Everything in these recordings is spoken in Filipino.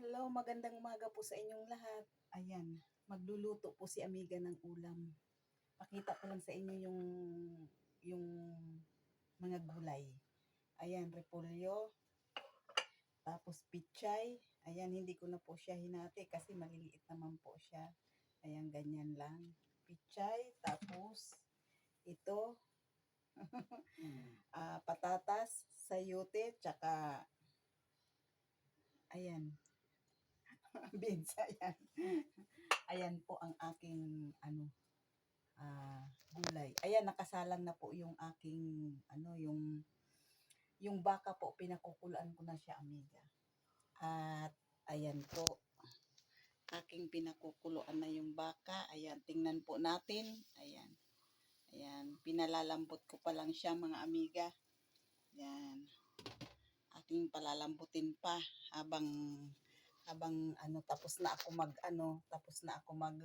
Hello, magandang umaga po sa inyong lahat. Ayan, magluluto po si Amiga ng ulam. Pakita ko lang sa inyo yung yung mga gulay. Ayan, repolyo. Tapos pichay. Ayan, hindi ko na po siya hinati kasi maliliit naman po siya. Ayan, ganyan lang. Pichay. Tapos, ito. ah patatas, sayote, tsaka ayan. Beans, ayan. Ayan po ang aking ano ah gulay. Ayan nakasalang na po yung aking ano yung yung baka po pinakukulaan ko na siya amiga. At ayan po aking pinakukuluan na yung baka. Ayan tingnan po natin. Ayan. Ayan, pinalalambot ko pa lang siya mga amiga. Ayan. Aking palalambutin pa habang habang ano tapos na ako mag ano, tapos na ako mag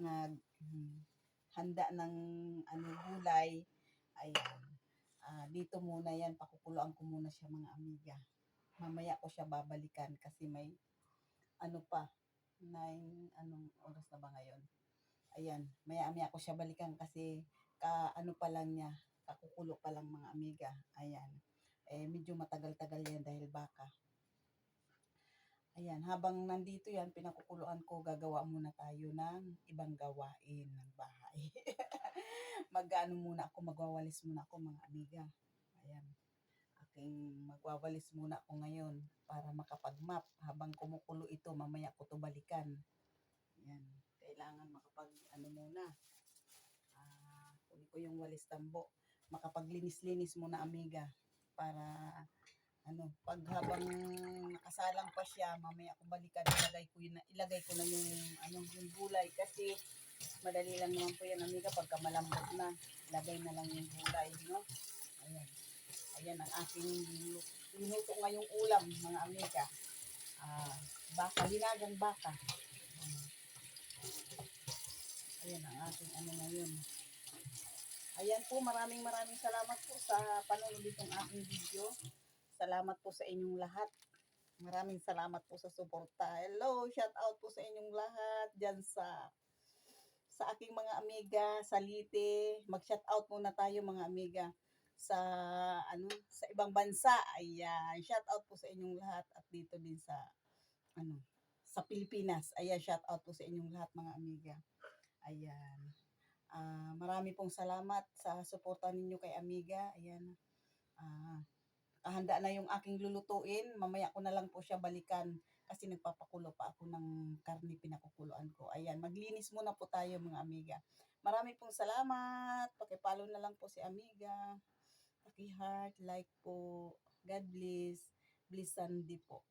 nag hmm, handa ng ano gulay. Ayan. Ah, dito muna yan, pakukuluan ko muna siya mga amiga. Mamaya ko siya babalikan kasi may ano pa, nine, anong oras na ba ngayon? Ayan, maya-maya ko siya balikan kasi ka ano pa lang niya, kakukulo pa lang mga amiga. Ayan. Eh medyo matagal-tagal yan dahil baka. Ayan, habang nandito yan, pinakukuluan ko, gagawa muna tayo ng ibang gawain ng bahay. Mag-ano muna ako, magwawalis muna ako mga amiga. Ayan. Aking magwawalis muna ako ngayon para makapag-map. Habang kumukulo ito, mamaya ko to balikan. Ayan. Kailangan makapag, ano muna. Ah, kunin ko yung walis tambo. Makapaglinis-linis muna amiga. Para ano, pag habang nakasalang pa siya, mamaya ko balikan, ilagay ko yun, ilagay ko na yung ano, yung gulay kasi madali lang naman po yan amiga pagka malambot na, ilagay na lang yung gulay, no? Ayan. Ayan ang aking linuto ngayong ulam, mga amiga. Ah, baka, linagang baka. Ayan ang ating ano ngayon. Ayan po, maraming maraming salamat po sa panonood itong aking video. Salamat po sa inyong lahat. Maraming salamat po sa suporta. Hello, shout out po sa inyong lahat diyan sa sa aking mga amiga sa Lite. Mag-shout out muna tayo mga amiga sa ano sa ibang bansa. Ayan, shout out po sa inyong lahat at dito din sa ano sa Pilipinas. Ayan, shout out po sa inyong lahat mga amiga. Ayan. Ah, marami pong salamat sa suporta ninyo kay Amiga. Ayan. Ah, handa na yung aking lulutuin. Mamaya ko na lang po siya balikan kasi nagpapakulo pa ako ng karne pinakukuluan ko. Ayan, maglinis muna po tayo mga amiga. Marami pong salamat. Pakipalo na lang po si Amiga. Paki-heart, like po. God bless. Bless Sunday po.